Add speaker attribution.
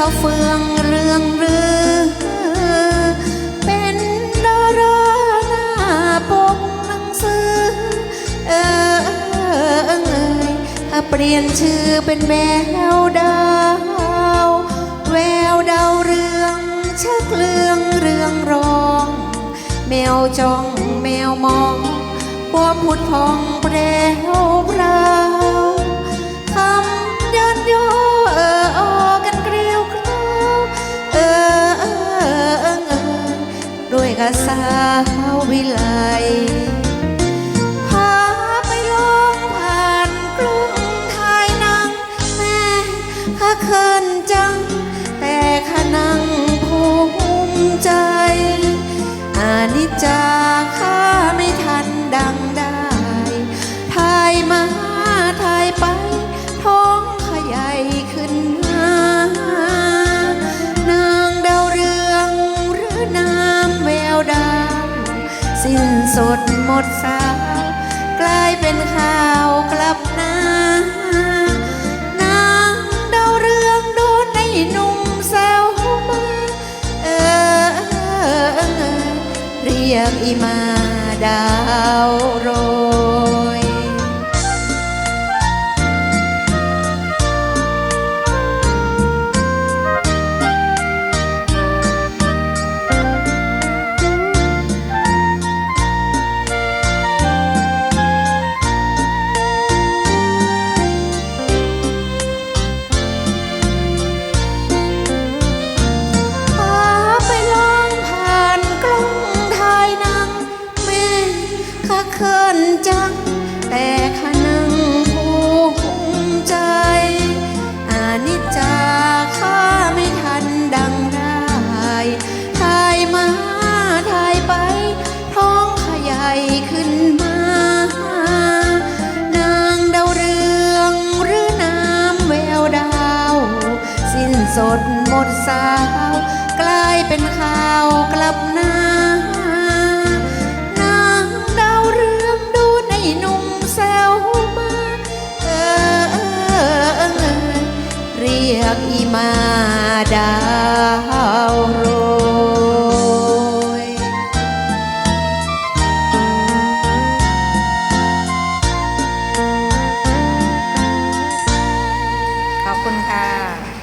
Speaker 1: เขาเฟืองเรื่องรือ เป็นดาราหน้าปกหนังสือ เออเออเอยถ้าเปลี่ยนชื่อเป็นแววดาว แววดาวเรืองชักเลืองเรืองรอง แมวจ้องแมวมองความผุดพองแปรว สาววิไลพาไปลองผ่านกรุงไทยนัง แม่ข้าเคินจัง แต่ข้านังภูมิใจอานิจจา สดหมดสาวกลายเป็นข่าวกลับหน้านางดาวเรืองโดนในหนุ่มแซวมาเออเออเรียกอีมาดา ขินจัง แต่ขนังภูมิใจ อานิจจาข้าไม่ทันดังได้ถ่ายมาถ่ายไป ท้องขยายขึ้นมา นางดาวเรืองหรือน้ำแววดาว สิ้นสดหมดสาว กลายเป็นข่าวกลับหน้า รียกอีมาดาวโรยขอบคุณค่ะ